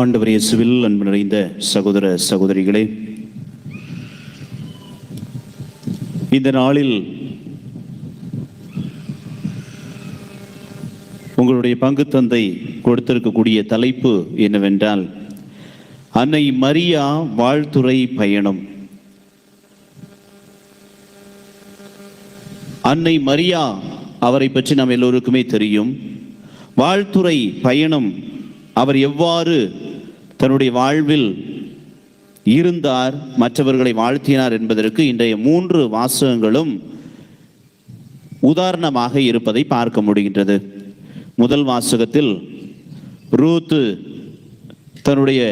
ஆண்டவர் இயேசுவில் அன்பு நிறைந்த சகோதர சகோதரிகளே இந்த நாளில் உங்களுடைய பங்கு தந்தை கொடுத்திருக்கக்கூடிய தலைப்பு என்னவென்றால் அன்னை மரியா வாழ்த்துறை பயணம். அன்னை மரியா அவரை பற்றி நாம் எல்லோருக்குமே தெரியும். வாழ்த்துறை பயணம் அவர் எவ்வாறு தன்னுடைய வாழ்வில் இருந்தார் மற்றவர்களை வாழ்த்தினார் என்பதற்கு இன்றைய மூன்று வாசகங்களும் உதாரணமாக இருப்பதை பார்க்க முடிகின்றது. முதல் வாசகத்தில் ரூத்து தன்னுடைய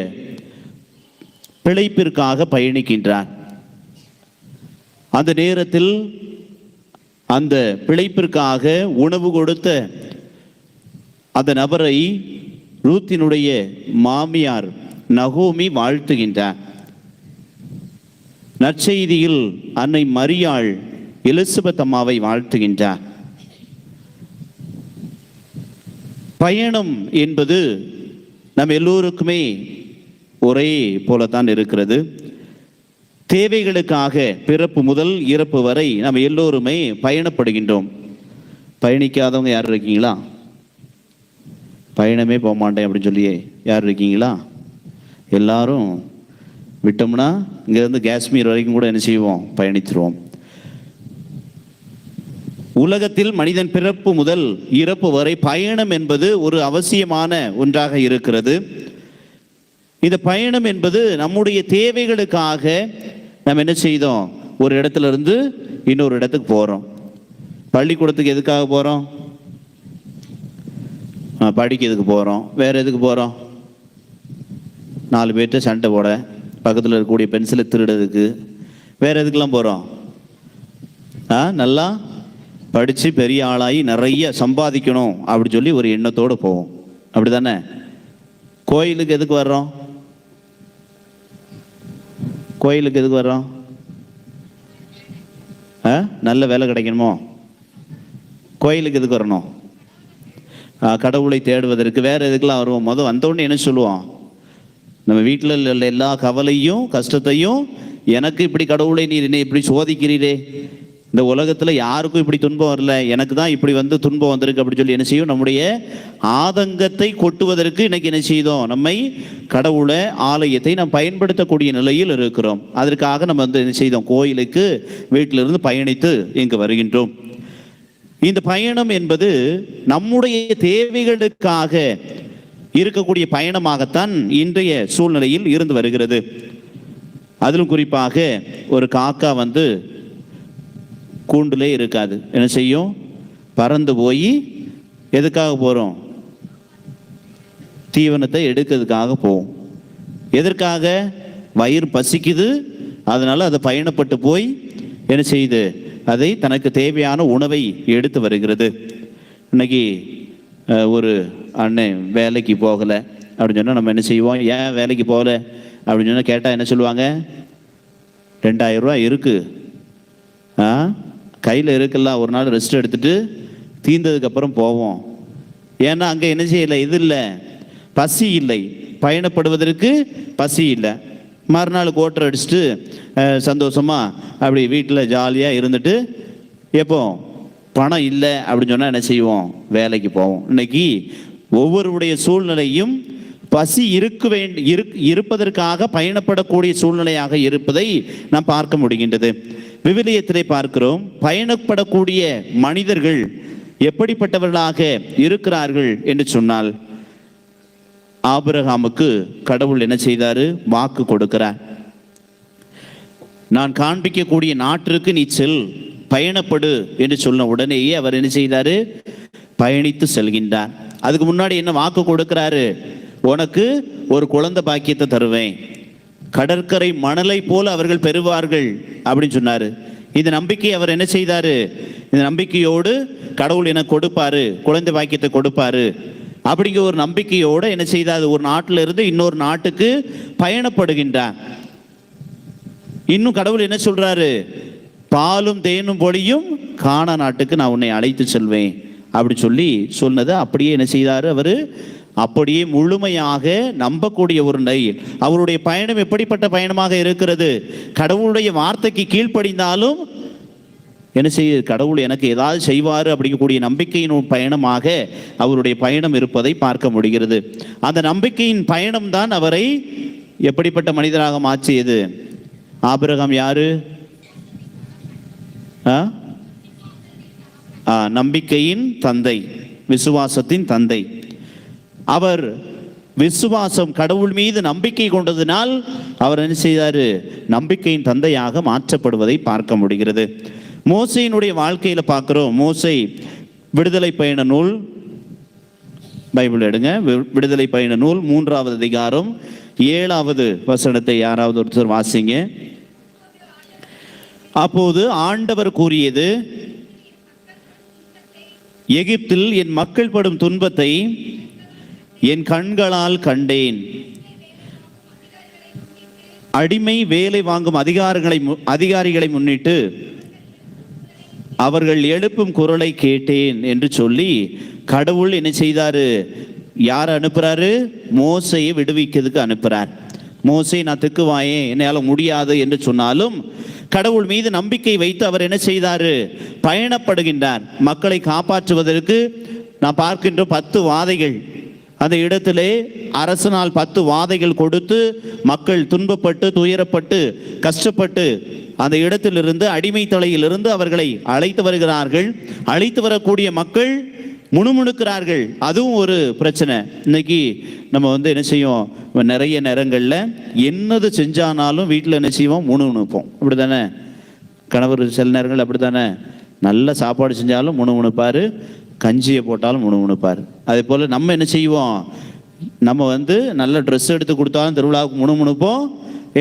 பிழைப்பிற்காக பயணிக்கின்றார் அந்த நேரத்தில் அந்த பிழைப்பிற்காக உணவு கொடுத்த அந்த நபரை ரூத்தினுடைய மாமியார் நகோமி வாழ்த்துகின்றார். நற்செய்தியில் அன்னை மரியாள் எலிசபெத் அம்மாவை வாழ்த்துகின்றார். பயணம் என்பது நம் எல்லோருக்குமே ஒரே போலத்தான் இருக்கிறது. தேவைகளுக்காக பிறப்பு முதல் இறப்பு வரை நம்ம எல்லோருமே பயணப்படுகின்றோம். பயணிக்காதவங்க யார் இருக்கீங்களா? பயணமே போக மாட்டேன் அப்படின்னு சொல்லி யார் இருக்கீங்களா? எல்லாரும் விட்டோம்னா இங்கேருந்து காஷ்மீர் வரைக்கும் கூட என்ன செய்வோம்? பயணித்துருவோம். உலகத்தில் மனிதன் பிறப்பு முதல் இறப்பு வரை பயணம் என்பது ஒரு அவசியமான ஒன்றாக இருக்கிறது. இந்த பயணம் என்பது நம்முடைய தேவைகளுக்காக நம்ம என்ன செய்தோம்? ஒரு இடத்துல இருந்து இன்னொரு இடத்துக்கு போகிறோம் பள்ளிக்கூடத்துக்கு எதுக்காக போகிறோம் படிக்கிறதுக்கு போகிறோம் வேறு எதுக்கு போகிறோம் நாலு பேர்கிட்ட சண்டை போட பக்கத்தில் இருக்கக்கூடிய பென்சிலை திருடுறதுக்கு. வேறு எதுக்கெல்லாம் போகிறோம் ஆ நல்லா படித்து பெரிய ஆளாகி நிறைய சம்பாதிக்கணும் அப்படி சொல்லி ஒரு எண்ணத்தோடு போவோம். அப்படி தானே கோயிலுக்கு எதுக்கு வர்றோம்? கோயிலுக்கு எதுக்கு வர்றோம்? ஆ நல்ல வேலை கிடைக்கணுமோ? கோயிலுக்கு எதுக்கு வரணும்? கடவுளை தேடுவதற்கு வேற எதுக்கெல்லாம் வருவோம்? மொதல் வந்தோடனே என்ன சொல்லுவோம் நம்ம வீட்டில் உள்ள எல்லா கவலையும் கஷ்டத்தையும் எனக்கு இப்படி கடவுளை நீர் என்னை இப்படி சோதிக்கிறீரே. இந்த உலகத்தில் யாருக்கும் இப்படி துன்பம் வரல. எனக்கு தான் இப்படி வந்து துன்பம் வந்திருக்கு அப்படின்னு சொல்லி என்ன செய்யும்? நம்முடைய ஆதங்கத்தை கொட்டுவதற்கு இன்னைக்கு என்ன செய்தோம்? நம்மை கடவுளை ஆலயத்தை நாம் பயன்படுத்தக்கூடிய நிலையில் இருக்கிறோம். அதற்காக நம்ம வந்து என்ன செய்தோம்? கோயிலுக்கு வீட்டிலிருந்து பயணித்து இங்கு வருகின்றோம். இந்த பயணம் என்பது நம்முடைய தேவைகளுக்காக இருக்கக்கூடிய பயணமாகத்தான் இன்றைய சூழ்நிலையில் இருந்து வருகிறது. அதிலும் குறிப்பாக ஒரு காக்கா வந்து கூண்டிலே இருக்காது. என்ன செய்யும்? பறந்து போய் எதுக்காக போகிறோம் தீவனத்தை எடுக்கிறதுக்காக போகும் எதற்காக? வயிறு பசிக்குது. அதனால அது பயணப்பட்டு போய் என்ன செய்யுது? அதை தனக்கு தேவையான உணவை எடுத்து வருகிறது. இன்னைக்கு ஒரு அண்ணன் வேலைக்கு போகலை அப்படின்னு சொன்னால் நம்ம என்ன செய்வோம்? ஏன் வேலைக்கு போகல அப்படின்னு சொன்னால் கேட்டால் என்ன சொல்லுவாங்க? ரெண்டாயிரம் ரூபா இருக்கு. ஆ? கையில் இருக்குல்ல ஒரு நாள் ரெஸ்ட் எடுத்துட்டு தீர்ந்ததுக்கப்புறம் போவோம். ஏன்னா அங்கே என்ன செய்யலை? இது இல்லை. பசி இல்லை. பயணப்படுவதற்கு பசி இல்லை. மறுநாள் கோட்டர் அடிச்சுட்டு சந்தோஷமாக சந்தோஷமா அப்படி வீட்டில் ஜாலியாக இருந்துட்டு எப்போ? பணம் இல்லை அப்படின்னு சொன்னால் என்ன செய்வோம்? வேலைக்கு போவோம். இன்னைக்கு ஒவ்வொருடைய சூழ்நிலையும் பசி இருக்க வேண்டி இருக் இருப்பதற்காக பயணப்படக்கூடிய சூழ்நிலையாக இருப்பதை நாம் பார்க்க முடிகின்றது. விவிலியத்திலே பார்க்கிறோம் பயணப்படக்கூடிய மனிதர்கள் எப்படிப்பட்டவர்களாக இருக்கிறார்கள் என்று சொன்னால் ஆபிரகாமுக்கு கடவுள் என்ன செய்தாரு? வாக்கு கொடுக்கிறார். நான் காண்பிக்கக்கூடிய நாட்டிற்கு நீ செல் பயணப்படு என்று சொன்ன உடனேயே அவர் என்ன செய்தாரு? பயணித்து செல்கின்றார். அதுக்கு முன்னாடி என்ன வாக்கு கொடுக்கிறாரு? உனக்கு ஒரு குழந்தை பாக்கியத்தை தருவேன். கடற்கரை மணலை போல அவர்கள் பெறுவார்கள் அப்படின்னு சொன்னாரு. இந்த நம்பிக்கை அவர் என்ன செய்தாரு? இந்த நம்பிக்கையோடு கடவுள் என கொடுப்பாரு குழந்தை பாக்கியத்தை கொடுப்பாரு. அப்படிங்கிற ஒரு நம்பிக்கையோடு என்ன செய்தார்? ஒரு நாட்டிலிருந்து இன்னொரு நாட்டுக்கு பயணப்படுகின்றார். இன்னும் கடவுள் என்ன சொல்றாரு? பாலும் தேனும் பொழியும் காண நாட்டுக்கு நான் உன்னை அழைத்து செல்வேன். அப்படி சொல்லி சொன்னதை அப்படியே என்ன செய்தார் அவர்? அப்படியே முழுமையாக நம்பக்கூடிய ஒரு நிலை அவருடைய பயணம் எப்படிப்பட்ட பயணமாக இருக்கிறது? கடவுளுடைய வார்த்தைக்கு கீழ்ப்படிந்தாலும் என்ன செய்ய கடவுள் எனக்கு ஏதாவது செய்வார் அப்படிங்கக்கூடிய நம்பிக்கையின் பயணமாக அவருடைய பயணம் இருப்பதை பார்க்க முடிகிறது. அந்த நம்பிக்கையின் பயணம்தான் அவரை எப்படிப்பட்ட மனிதராக மாற்றியது? ஆபிரகம் யாரு? நம்பிக்கையின் தந்தை விசுவாசத்தின் தந்தை. அவர் விசுவாசம் கடவுள் மீது நம்பிக்கை கொண்டதினால் அவர் என்ன செய்தாரு? நம்பிக்கையின் தந்தையாக மாற்றப்படுவதை பார்க்க முடிகிறது. மோசையினுடைய வாழ்க்கையில பார்க்குறோம். மோசை விடுதலை பயண நூல். பைபிள் எடுங்க. வி- விடுதலை பயண நூல் மூன்றாவது அதிகாரம். ஏழாவது வசனத்தை யாராவது ஒருத்தர் வாசிங்க. அப்போது ஆண்டவர் கூறியது எகிப்தில் என் மக்கள் படும் துன்பத்தை என் கண்களால் கண்டேன். அடிமை வேலை வாங்கும் அதிகாரங்களை அதிகாரிகளை முன்னிட்டு அவர்கள் எழுப்பும் குரலை கேட்டேன் என்று சொல்லி கடவுள் என்ன செய்தாரு? யார் அனுப்புறாரு? மோசையை விடுவிக்கிறதுக்கு அனுப்புறார். மோசை நான் திக்குவாயேன் என்னால் முடியாது என்று சொன்னாலும் கடவுள் மீது நம்பிக்கை வைத்து அவர் என்ன செய்தாரு? பயணப்படுகின்றார். மக்களை காப்பாற்றுவதற்கு நான் பார்க்கின்ற பத்து வாதைகள். அந்த இடத்திலே அரசனால் பத்து வாதைகள் கொடுத்து மக்கள் துன்பப்பட்டு துயரப்பட்டு கஷ்டப்பட்டு அந்த இடத்திலிருந்து அடிமை தலையிலிருந்து அவர்களை அழைத்து வருகிறார்கள். அழைத்து வரக்கூடிய மக்கள் முணுமுணுக்கிறார்கள். அதுவும் ஒரு பிரச்சனை. இன்னைக்கு நம்ம வந்து என்ன செய்வோம்? நிறைய நேரங்களில் என்னது செஞ்சானாலும் வீட்டில் என்ன செய்வோம்? முணுமுணுப்போம். அப்படி தானே கணவர் சில நேரங்கள் அப்படி தானே நல்ல சாப்பாடு செஞ்சாலும் முணுமுணுப்பார். கஞ்சியை போட்டாலும் முணுமுணுப்பார் அதே போல் நம்ம என்ன செய்வோம்? நம்ம வந்து நல்ல ட்ரெஸ் எடுத்து கொடுத்தாலும் திருவிழாவுக்கு முணுமுணுப்போம்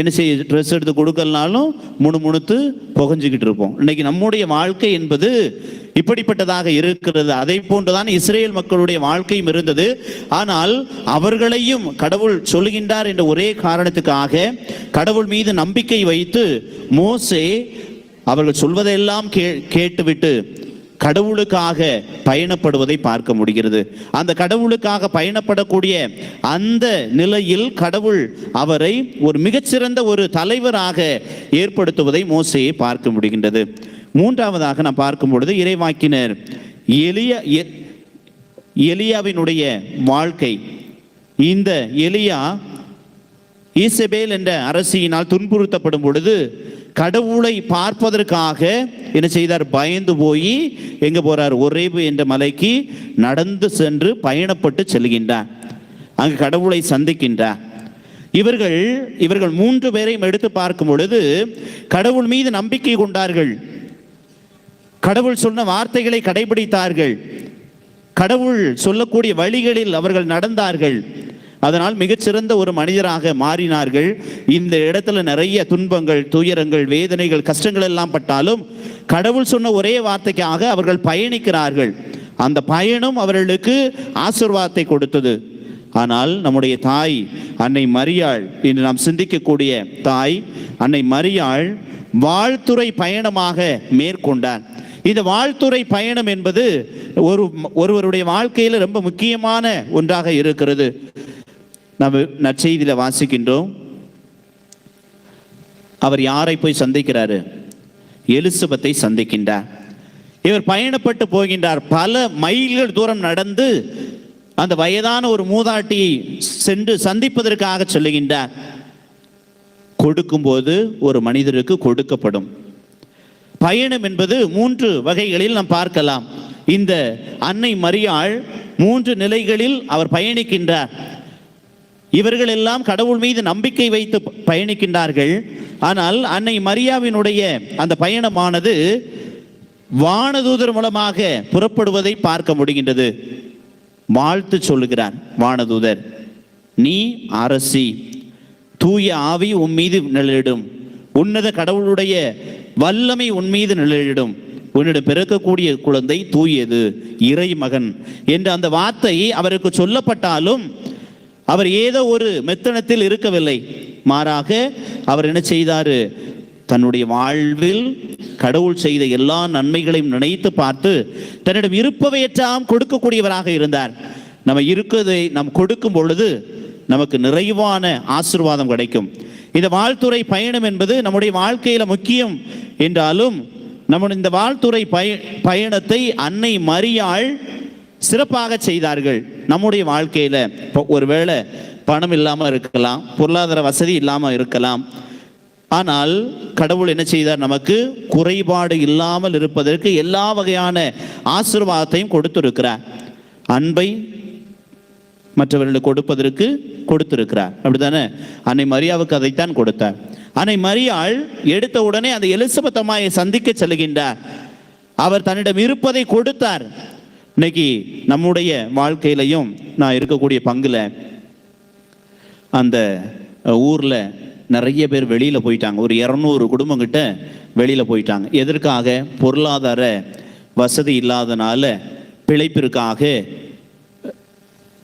என்ன செய்ய ட்ரெஸ் எடுத்து கொடுக்கலனாலும் முணுமுணுத்து புகஞ்சிக்கிட்டு இருப்போம். இன்னைக்கு நம்முடைய வாழ்க்கை என்பது இப்படிப்பட்டதாக இருக்கிறது. அதை போன்றுதான் இஸ்ரேல் மக்களுடைய வாழ்க்கையும் இருந்தது. ஆனால் அவர்களையும் கடவுள் சொல்லுகின்றார் என்ற ஒரே காரணத்துக்காக கடவுள் மீது நம்பிக்கை வைத்து மோசே அவர்கள் சொல்வதையெல்லாம் கே கேட்டுவிட்டு கடவுளுக்காக பயணப்படுவதை பார்க்க முடிகிறது. அந்த கடவுளுக்காக பயணப்படக்கூடிய அந்த நிலையில் கடவுள் அவரை ஒரு மிகச்சிறந்த ஒரு தலைவராக ஏற்படுத்துவதை மோசையை பார்க்க முடிகின்றது. மூன்றாவதாக நாம் பார்க்கும் பொழுது இறைவாக்கினர் எளிய எலியாவினுடைய வாழ்க்கை. இந்த எலியா ஈசபேல் என்ற அரசியினால் துன்புறுத்தப்படும் பொழுது கடவுளை பார்ப்பதற்காக என்ன செய்தார்? பயந்து போய் எங்க போறார்? ஒரேபு என்ற மலைக்கு நடந்து சென்று பயணப்பட்டு செல்கின்றார். அங்கு கடவுளை சந்திக்கின்றார். இவர்கள் இவர்கள் மூன்று பேரையும் எடுத்து பார்க்கும் பொழுது கடவுள் மீது நம்பிக்கை கொண்டார்கள். கடவுள் சொன்ன வார்த்தைகளை கடைபிடித்தார்கள். கடவுள் சொல்லக்கூடிய வழிகளில் அவர்கள் நடந்தார்கள். அதனால் மிகச்சிறந்த ஒரு மனிதராக மாறினார்கள். இந்த இடத்துல நிறைய துன்பங்கள் துயரங்கள் வேதனைகள் கஷ்டங்கள் எல்லாம் பட்டாலும் கடவுள் சொன்ன ஒரே வார்த்தைக்காக அவர்கள் பயணிக்கிறார்கள். அந்த பயணம் அவர்களுக்கு ஆசிர்வாதத்தை கொடுத்தது. ஆனால் நம்முடைய தாய் அன்னை மரியாள் இன்று நாம் சிந்திக்கக்கூடிய தாய் அன்னை மரியாள் வாழ்த்துறை பயணமாக மேற்கொண்டார். இந்த வாழ்த்துறை பயணம் என்பது ஒரு ஒருவருடைய வாழ்க்கையில் ரொம்ப முக்கியமான ஒன்றாக இருக்கிறது. நம்ம நற்செய்தியில் வாசிக்கின்றோம். அவர் யாரை போய் சந்திக்கிறாரு? எலிசபத்தை சந்திக்கின்றார். இவர் பயணப்பட்டு போகின்றார். பல மைல்கள் தூரம் நடந்து அந்த வயதான ஒரு மூதாட்டியை சென்று சந்திப்பதற்காக சொல்லுகின்றார். கொடுக்கும்போது ஒரு மனிதருக்கு கொடுக்கப்படும். பயணம் என்பது மூன்று வகைகளில் நாம் பார்க்கலாம். இந்த அன்னை மரியாள் மூன்று நிலைகளில் அவர் பயணிக்கின்றார். இவர்கள் எல்லாம் கடவுள் மீது நம்பிக்கை வைத்து பயணிக்கின்றார்கள். ஆனால் அன்னை மரியாவினுடைய அந்த பயணமானது வானதூதர் மூலமாக புறப்படுவதை பார்க்க முடிகின்றது. வாழ்த்து சொல்லுகிறார் வானதூதர். நீ அரசி தூய ஆவி உன் மீது நிழலிடும். உன்னத கடவுளுடைய வல்லமை உன் மீது நிழலிடும். உன்னிடம் பிறக்கக்கூடிய குழந்தை தூயது இறை மகன் என்ற அந்த வார்த்தை அவருக்கு சொல்லப்பட்டாலும் அவர் ஏதோ ஒரு மெத்தனத்தில் இருக்கவில்லை. மாறாக அவர் என்ன செய்தாரு? தன்னுடைய வாழ்வில் கடவுள் செய்த எல்லா நன்மைகளையும் நினைத்து பார்த்து தன்னிடம் இருப்பவையற்றாம் கொடுக்கக்கூடியவராக இருந்தார். நம்ம இருக்கிறதை நாம் கொடுக்கும் பொழுது நமக்கு நிறைவான ஆசீர்வாதம் கிடைக்கும். இந்த வாழ்த்துறை பயணம் என்பது நம்முடைய வாழ்க்கையில முக்கியம் என்றாலும் நம்ம இந்த வாழ்த்துறை பய பயணத்தை அன்னை மரியாள் சிறப்பாக செய்தார்கள் நம்முடைய வாழ்க்கையில. இப்போ ஒருவேளை பணம் இல்லாமல் இருக்கலாம் பொருளாதார வசதி இல்லாமல் இருக்கலாம். ஆனால் கடவுள் என்ன செய்தார்? நமக்கு குறைபாடு இல்லாமல் இருப்பதற்கு எல்லா வகையான ஆசீர்வாதத்தையும் கொடுத்திருக்கிறார். அன்பை மற்றவர்களுக்கு கொடுப்பதற்கு கொடுத்திருக்கிறார். அப்படித்தானே? அன்னை மரியாவுக்கு அதைத்தான் கொடுத்தார். அன்னை மரியாள் எடுத்த உடனே அந்த எலிசபெத் அம்மாயை சந்திக்க செல்கின்றார். அவர் தன்னிடம் இருப்பதை கொடுத்தார். இன்னைக்கு நம்முடைய வாழ்க்கையிலையும் நான் இருக்கக்கூடிய பங்குல அந்த ஊரில் ஊர்ல நிறைய பேர் வெளியில போயிட்டாங்க. ஒரு இரநூறு குடும்பம் கிட்ட வெளியில போயிட்டாங்க. எதற்காக? பொருளாதார வசதி இல்லாதனால பிழைப்பிற்காக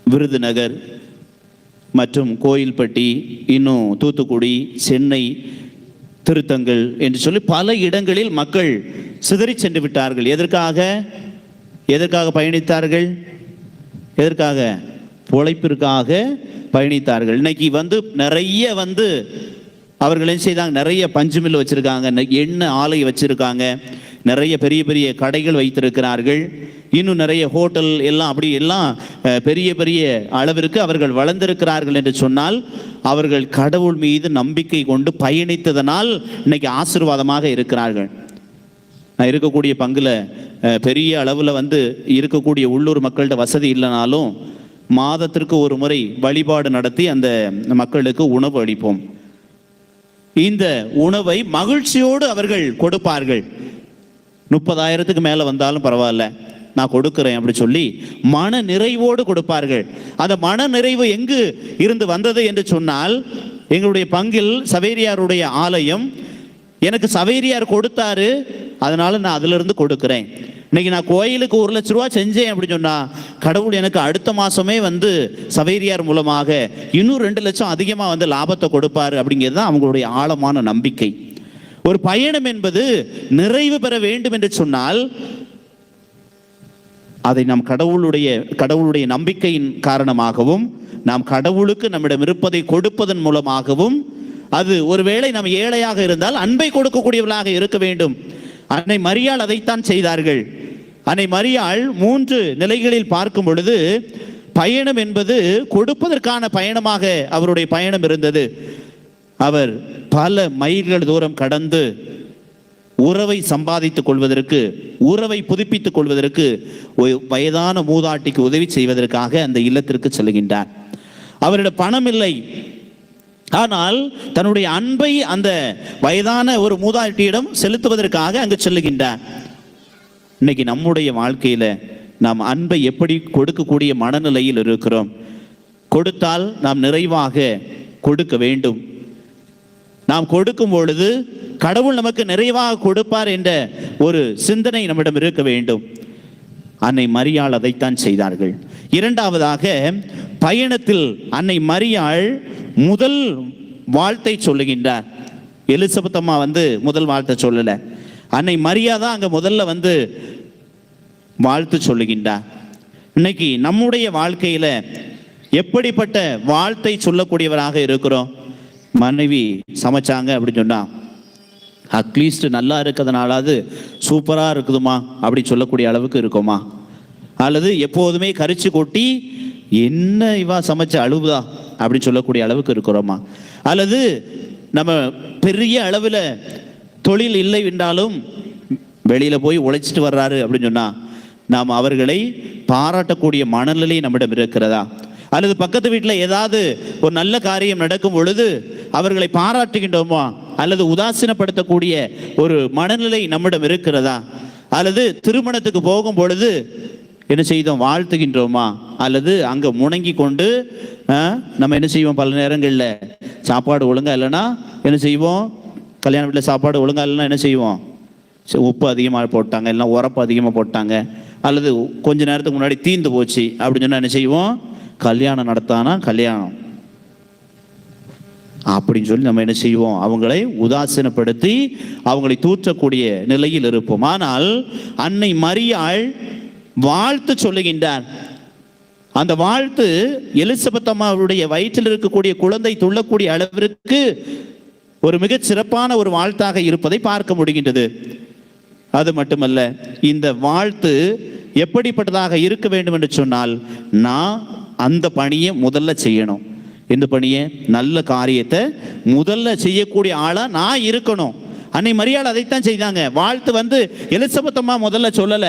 விருதுநகர் மற்றும் கோயில்பட்டி இன்னும் தூத்துக்குடி சென்னை திருத்தங்கள் என்று சொல்லி பல இடங்களில் மக்கள் சிதறி சென்று விட்டார்கள். எதற்காக? எதற்காக பயணித்தார்கள்? எதற்காக? பொழைப்பிற்காக பயணித்தார்கள். இன்னைக்கு வந்து நிறைய வந்து அவர்கள் என்ன செய்தாங்க? நிறைய பஞ்சு மில் வச்சிருக்காங்க எண்ணெய் ஆலை வச்சிருக்காங்க. நிறைய பெரிய பெரிய கடைகள் வைத்திருக்கிறார்கள். இன்னும் நிறைய ஹோட்டல் எல்லாம் அப்படி எல்லாம் பெரிய பெரிய அளவிற்கு அவர்கள் வளர்ந்திருக்கிறார்கள் என்று சொன்னால் அவர்கள் கடவுள் மீது நம்பிக்கை கொண்டு பயணித்ததனால் இன்னைக்கு ஆசீர்வாதமாக இருக்கிறார்கள். நான் இருக்கக்கூடிய பங்குல பெரிய அளவில் வந்து இருக்கக்கூடிய உள்ளூர் மக்கள்கிட்ட வசதி இல்லைனாலும் மாதத்திற்கு ஒரு முறை வழிபாடு நடத்தி அந்த மக்களுக்கு உணவு அளிப்போம். இந்த உணவை மகிழ்ச்சியோடு அவர்கள் கொடுப்பார்கள். முப்பதாயிரத்துக்கு மேலே வந்தாலும் பரவாயில்ல நான் கொடுக்கிறேன் அப்படி சொல்லி மன நிறைவோடு கொடுப்பார்கள். அந்த மன நிறைவு எங்கு இருந்து வந்தது என்று சொன்னால் எங்களுடைய பங்கில் சவேரியாருடைய ஆலயம் எனக்கு சவேரியார் கொடுத்தாரு அதனால நான் அதுல இருந்து கொடுக்கிறேன். இன்னைக்கு நான் கோயிலுக்கு ஒரு லட்ச ரூபா செஞ்சேன் அப்படின்னு சொன்னா கடவுள் எனக்கு அடுத்த மாசமே வந்து சவேரியார் மூலமாக இன்னும் ரெண்டு லட்சம் அதிகமா வந்து லாபத்தை கொடுப்பாரு அப்படிங்கிறது தான் அவங்களுடைய ஆழமான நம்பிக்கை. ஒரு பயணம் என்பது நிறைவு பெற வேண்டும் என்று சொன்னால் அதை நாம் கடவுளுடைய கடவுளுடைய நம்பிக்கையின் காரணமாகவும் நாம் கடவுளுக்கு நம்மிடம் இருப்பதை கொடுப்பதன் மூலமாகவும் அது ஒருவேளை நாம் ஏழையாக இருந்தால் அன்பை கொடுக்கக்கூடியவர்களாக இருக்க வேண்டும். அன்னை மரியாள் அதைத்தான் செய்தார்கள். அன்னை மரியாள் மூன்று நிலைகளில் பார்க்கும் பொழுது பயணம் என்பது கொடுப்பதற்கான பயணமாக அவருடைய பயணம் இருந்தது. அவர் பல மைல்கள் தூரம் கடந்து உறவை சம்பாதித்துக் கொள்வதற்கு உறவை புதுப்பித்துக் கொள்வதற்கு வயதான மூதாட்டிக்கு உதவி செய்வதற்காக அந்த இல்லத்திற்கு செல்கின்றார். அவரிடம் பணம் இல்லை. ஆனால் தன்னுடைய அன்பை அந்த வயதான ஒரு மூதாட்டியிடம் செலுத்துவதற்காக அங்கு செல்லுகின்றார். இன்னைக்கு நம்முடைய வாழ்க்கையில நாம் அன்பை எப்படி கொடுக்கக்கூடிய மனநிலையில் இருக்கிறோம்? கொடுத்தால் நாம் நிறைவாக கொடுக்க வேண்டும். நாம் கொடுக்கும் பொழுது கடவுள் நமக்கு நிறைவாக கொடுப்பார் என்ற ஒரு சிந்தனை நம்மிடம் இருக்க வேண்டும். அன்னை மரியாள் அதைத்தான் செய்தார்கள். இரண்டாவதாக பயணத்தில் அன்னை மரியாள் முதல் வாழ்த்தை சொல்லுகின்றார். எலிசபெத் அம்மா வந்து முதல் வாழ்த்தை சொல்லல. அன்னை மரியா தான் அங்க முதல்ல வந்து வாழ்த்து சொல்லுகின்றார். இன்னைக்கு நம்முடைய வாழ்க்கையில எப்படிப்பட்ட வாழ்த்தை சொல்லக்கூடியவராக இருக்கிறோம்? மனைவி சமைச்சாங்க அப்படின்னு சொன்னா அட்லீஸ்ட் நல்லா இருக்கிறதுனாலாவது சூப்பராக இருக்குதுமா? அப்படி சொல்லக்கூடிய அளவுக்கு இருக்குமா? அல்லது எப்போதுமே கரிச்சு கொட்டி என்ன இவா சமைச்ச அழுவுதா? அப்படின்னு சொல்லக்கூடிய அளவுக்கு இருக்கிறோமா? அல்லது நம்ம பெரிய அளவில் தொழில் இல்லை என்றாலும் வெளியில் போய் உழைச்சிட்டு வர்றாரு அப்படின்னு சொன்னா நாம் அவர்களை பாராட்டக்கூடிய மனநிலை நம்மிடம் இருக்கிறதா? அல்லது பக்கத்து வீட்டில் ஏதாவது ஒரு நல்ல காரியம் நடக்கும் பொழுது அவர்களை பாராட்டுகின்றோமா? அல்லது உதாசீனப்படுத்தக்கூடிய ஒரு மனநிலை நம்மிடம் இருக்கிறதா? அல்லது திருமணத்துக்கு போகும் பொழுது என்ன செய்தோம்? வாழ்த்துகின்றோமா? அல்லது அங்க முணங்கி கொண்டு நம்ம என்ன செய்வோம்? பல நேரங்களில் சாப்பாடு ஒழுங்கா இல்லைன்னா என்ன செய்வோம்? கல்யாண வீட்டில் சாப்பாடு ஒழுங்கா இல்லைன்னா என்ன செய்வோம்? உப்பு அதிகமாக போட்டாங்க இல்லைன்னா உரப்பு அதிகமாக போட்டாங்க அல்லது கொஞ்ச நேரத்துக்கு முன்னாடி தீந்து போச்சு அப்படின்னு சொன்னா என்ன செய்வோம்? கல்யாணம் நடத்தானா? கல்யாணம். அப்படின்னு சொல்லி நம்ம என்ன செய்வோம்? அவங்களை உதாசீனப்படுத்தி அவங்களை தூற்றக்கூடிய நிலையில் இருப்போம். ஆனால் அன்னை மரியாள் வாழ்த்து சொல்லுகின்றார். அந்த வாழ்த்து எலிசபெத் அம்மாவுடைய வயிற்றில் இருக்கக்கூடிய குழந்தை துள்ளக்கூடிய அளவிற்கு ஒரு மிகச் சிறப்பான ஒரு வாழ்த்தாக இருப்பதை பார்க்க முடிகின்றது. அது மட்டுமல்ல இந்த வாழ்த்து எப்படிப்பட்டதாக இருக்க வேண்டும் என்று சொன்னால் நான் அந்த பணியை முதல்ல செய்யணும். இந்த பணியை நல்ல காரியத்தை முதல்ல செய்யக்கூடிய ஆளா நான் இருக்கணும். அன்னை மரியாள் அதைத்தான் செய்தாங்க. வாழ்த்து வந்து எலிசபத்தம்மா முதல்ல சொல்லல.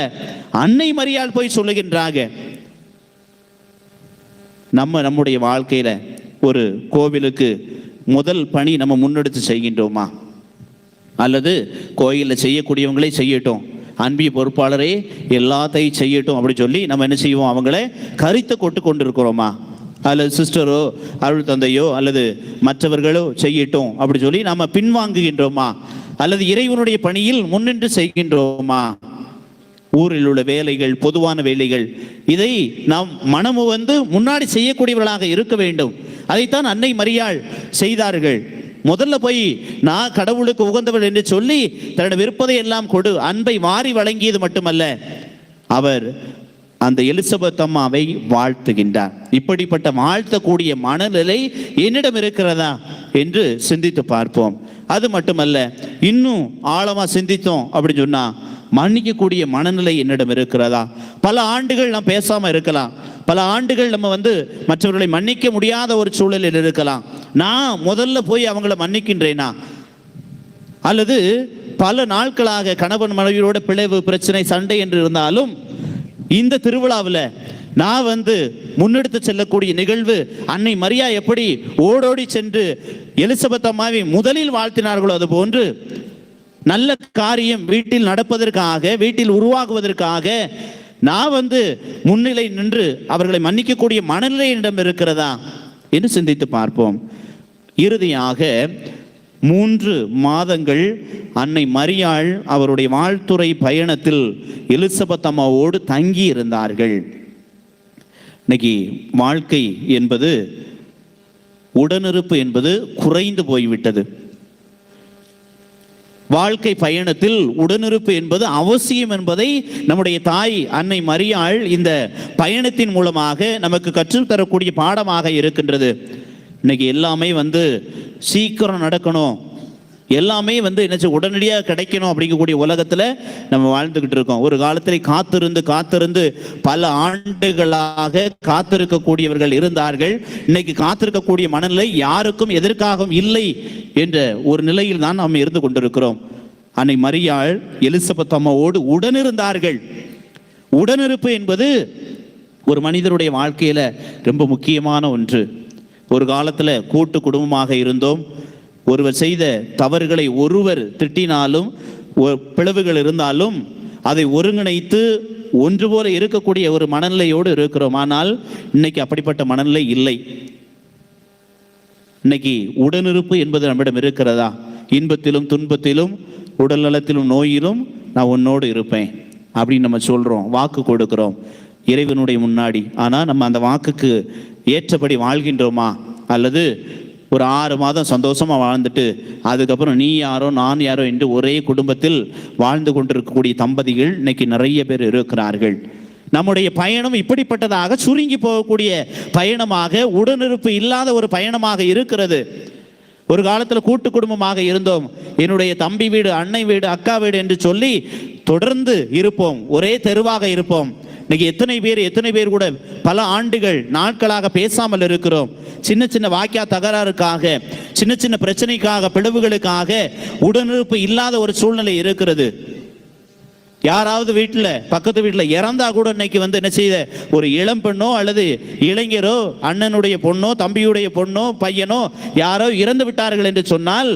அன்னை மரியாள் போய் சொல்லுகின்றாங்க நம்ம நம்முடைய வாழ்க்கையில ஒரு கோவிலுக்கு முதல் பணி நம்ம முன்னெடுத்து செய்கின்றோமா? அல்லது கோயிலில் செய்யக்கூடியவங்களே செய்யட்டும். அன்பிய பொறுப்பாளரே எல்லாத்தையும் செய்யட்டும் அப்படின்னு சொல்லி நம்ம என்ன செய்வோம்? அவங்கள கரித்து கொட்டு கொண்டிருக்கிறோமா? அல்லது சிஸ்டரோ அருள் தந்தையோ அல்லது மற்றவர்களோ செய்யட்டும் அப்படி சொல்லி நம்ம பின்வாங்குகின்றோமா? அல்லது இறைவனுடைய பணியில் முன்னின்று செய்கின்றோமா? ஊரில் உள்ள வேலைகள் பொதுவான வேலைகள் இதை நாம் மனமு வந்து முன்னாடி செய்யக்கூடியவர்களாக இருக்க வேண்டும். அதைத்தான் அன்னை மரியாள் செய்தார்கள். முதல்ல போய் நான் கடவுளுக்கு உகந்தவள் என்று சொல்லி தன்னோட விருப்பதை எல்லாம் கொடு அன்பை வாரி வழங்கியது மட்டுமல்ல. அவர் அந்த எலிசபெத் அம்மாவை வாழ்த்துகின்றார். இப்படிப்பட்ட வாழ்த்தக்கூடிய மனநிலை என்னிடம் இருக்கிறதா? என்று சிந்தித்து பார்ப்போம். அது மட்டுமல்ல இன்னும் ஆழமா சிந்தித்தோம் அப்படின்னு சொன்னா மன்னிக்கக்கூடிய மனநிலை என்னிடம் இருக்கிறதா? பல ஆண்டுகள் நாம் பேசாம இருக்கலாம். பல ஆண்டுகள் நம்ம வந்து மற்றவர்களை மன்னிக்க முடியாத ஒரு சூழலில் இருக்கலாம். நான் முதல்ல போய் அவங்கள மன்னிக்கின்றேனா? அல்லது பல நாட்களாக கணவன் மனைவியோட பிளவு பிரச்சனை சண்டை என்று இருந்தாலும் இந்த திருவிழாவில் நான் வந்து முன்னெடுத்து செல்லக்கூடிய நிகழ்வு அன்னை மரியா எப்படி ஓடோடி சென்று எலிசபெத் அம்மாவை முதலில் வாழ்த்தினார்களோ அது போன்று நல்ல காரியம் வீட்டில் நடப்பதற்காக வீட்டில் உருவாகுவதற்காக நான் வந்து முன்னிலை நின்று அவர்களை மன்னிக்கக்கூடிய மனநிலை என்னிடம் இருக்கிறதா என்று சிந்தித்து பார்ப்போம். இறுதியாக மூன்று மாதங்கள் அன்னை மரியாள் அவருடைய வாழ்த்துறை பயணத்தில் எலிசபெத் அம்மாவோடு தங்கி இருந்தார்கள் இன்னைக்கு வாழ்க்கை என்பது உடனிருப்பு என்பது குறைந்து போய்விட்டது. வாழ்க்கை பயணத்தில் உடனிருப்பு என்பது அவசியம் என்பதை நம்முடைய தாய் அன்னை மரியாள் இந்த பயணத்தின் மூலமாக நமக்கு கற்றுத்தரக்கூடிய பாடமாக இருக்கின்றது. இன்னைக்கு எல்லாமே வந்து சீக்கிரம் நடக்கணும். எல்லாமே வந்து என்னச்சு உடனடியாக கிடைக்கணும் அப்படிங்கக்கூடிய உலகத்தில் நம்ம வாழ்ந்துக்கிட்டு இருக்கோம். ஒரு காலத்தில் காத்திருந்து காத்திருந்து பல ஆண்டுகளாக காத்திருக்கக்கூடியவர்கள் இருந்தார்கள். இன்னைக்கு காத்திருக்கக்கூடிய மனநிலை யாருக்கும் எதற்காகவும் இல்லை என்ற ஒரு நிலையில் தான் நாம் இருந்து கொண்டிருக்கிறோம். அன்னை மரியாள் எலிசபெத் அம்மாவோடு உடனிருந்தார்கள். உடனிருப்பு என்பது ஒரு மனிதருடைய வாழ்க்கையில ரொம்ப முக்கியமான ஒன்று. ஒரு காலத்துல கூட்டு குடும்பமாக இருந்தோம். ஒருவர் செய்த தவறுகளை ஒருவர் திட்டினாலும் ஒ- பிளவுகள் இருந்தாலும் அதை ஒருங்கிணைத்து ஒன்று போல இருக்கக்கூடிய ஒரு மனநிலையோடு இருக்கிறோம். ஆனால் இன்னைக்கு அப்படிப்பட்ட மனநிலை இல்லை. இன்னைக்கு உடனிருப்பு என்பது நம்மிடம் இருக்கிறதா? இன்பத்திலும் துன்பத்திலும் உடல் நலத்திலும் நோயிலும் நான் உன்னோடு இருப்பேன் அப்படின்னு நம்ம சொல்றோம் வாக்கு கொடுக்கிறோம் இறைவனுடைய முன்னாடி. ஆனால் நம்ம அந்த வாக்குக்கு ஏற்றபடி வாழ்கின்றோமா? அல்லது ஒரு ஆறு மாதம் சந்தோஷமாக வாழ்ந்துட்டு அதுக்கப்புறம் நீ யாரோ நான் யாரோ என்று ஒரே குடும்பத்தில் வாழ்ந்து கொண்டிருக்கக்கூடிய தம்பதிகள் இன்னைக்கு நிறைய பேர் இருக்கிறார்கள். நம்முடைய பயணம் இப்படிப்பட்டதாக சுருங்கி போகக்கூடிய பயணமாக உடனிருப்பு இல்லாத ஒரு பயணமாக இருக்கிறது. ஒரு காலத்தில் கூட்டு குடும்பமாக இருந்தோம். என்னுடைய தம்பி வீடு அன்னை வீடு அக்கா வீடு என்று சொல்லி தொடர்ந்து இருப்போம். ஒரே தெருவாக இருப்போம். இன்னைக்கு எத்தனை பேர் எத்தனை பேர் கூட பல ஆண்டுகள் நாட்களாக பேசாமல் இருக்கிறோம். சின்ன சின்ன வாக்கியா தகராறுக்காக சின்ன சின்ன பிரச்சனைக்காக பிளவுகளுக்காக உடனிருப்பு இல்லாத ஒரு சூழ்நிலை இருக்கிறது. யாராவது வீட்டில் பக்கத்து வீட்டில் இறந்தா கூட இன்னைக்கு வந்து என்ன செய்த? ஒரு இளம் பெண்ணோ அல்லது இளைஞரோ அண்ணனுடைய பொண்ணோ தம்பியுடைய பொண்ணோ பையனோ யாரோ இறந்து விட்டார்கள் என்று சொன்னால்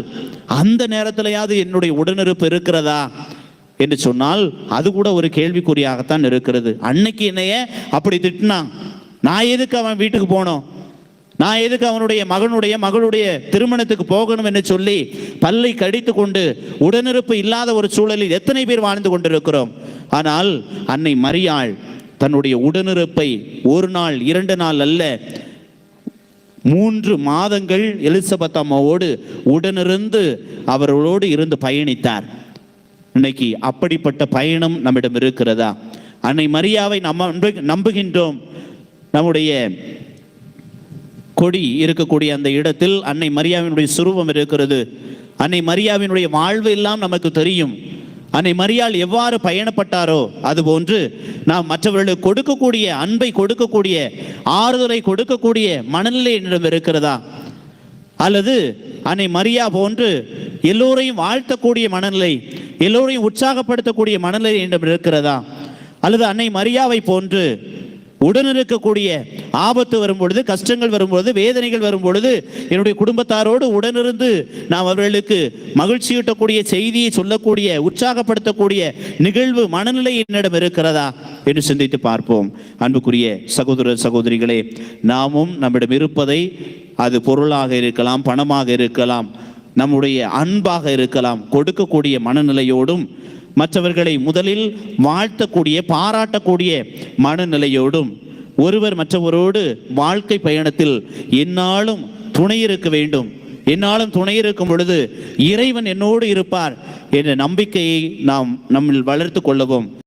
அந்த நேரத்திலையாவது என்னுடைய உடனிருப்பு இருக்கிறதா? என்று சொன்னால் அது கூட ஒரு கேள்விக்குறியாகத்தான் இருக்கிறது. அன்னைக்கு என்னைய அப்படி திட்டினான். நான் எதுக்கு அவன் வீட்டுக்கு போனோம்? நான் எதுக்கு அவனுடைய மகனுடைய மகளுடைய திருமணத்துக்கு போகணும் என்று சொல்லி பல்லை கடித்து கொண்டு உடனிருப்பு இல்லாத ஒரு சூழலில் எத்தனை பேர் வாழ்ந்து கொண்டிருக்கிறோம்? ஆனால் அன்னை மரியாள் தன்னுடைய உடனிருப்பை ஒரு நாள் இரண்டு நாள் அல்ல மூன்று மாதங்கள் எலிசபெத் அம்மாவோடு உடனிருந்து அவர்களோடு இருந்து பயணித்தார். இன்னைக்கு அப்படிப்பட்ட பயணம் நம்மிடம் இருக்கிறதா? அன்னை மரியாவை நம்ம நம்புகின்றோம். நம்முடைய கொடி இருக்கக்கூடிய அந்த இடத்தில் அன்னை மரியாவினுடைய சுரூபம் இருக்கிறது. அன்னை மரியாவினுடைய வாழ்வு எல்லாம் நமக்கு தெரியும். அன்னை மரியாள் எவ்வாறு பயணப்பட்டாரோ அதுபோன்று நாம் மற்றவர்களுக்கு கொடுக்கக்கூடிய அன்பை கொடுக்கக்கூடிய ஆறுதலை கொடுக்கக்கூடிய மனநிலை என்னிடம் இருக்கிறதா? அல்லது அன்னை மரியா போன்று எல்லோரையும் வாழ்த்தக்கூடிய மனநிலை எல்லோரையும் உற்சாகப்படுத்தக்கூடிய மனநிலை என்னிடம் இருக்கிறதா? அல்லது அன்னை மரியாவை போன்று உடன் இருக்கக்கூடிய ஆபத்து வரும்பொழுது கஷ்டங்கள் வரும்பொழுது வேதனைகள் வரும்பொழுது என்னுடைய குடும்பத்தாரோடு உடனிருந்து நாம் அவர்களுக்கு மகிழ்ச்சியூட்டக்கூடிய செய்தியை சொல்லக்கூடிய உற்சாகப்படுத்தக்கூடிய நிகழ்வு மனநிலை என்னிடம் இருக்கிறதா என்று சிந்தித்து பார்ப்போம். அன்புக்குரிய சகோதர சகோதரிகளே நாமும் நம்மிடம் இருப்பதை அது பொருளாக இருக்கலாம் பணமாக இருக்கலாம் நம்முடைய அன்பாக இருக்கலாம் கொடுக்கக்கூடிய மனநிலையோடும் மற்றவர்களை முதலில் வாழ்த்தக்கூடிய பாராட்டக்கூடிய மனநிலையோடும் ஒருவர் மற்றவரோடு வாழ்க்கை பயணத்தில் என்னாலும் துணை இருக்க வேண்டும். என்னாலும் துணை இருக்கும் பொழுது இறைவன் என்னோடு இருப்பார் என்ற நம்பிக்கையை நாம் நம்மில் வளர்த்து கொள்ளவும்.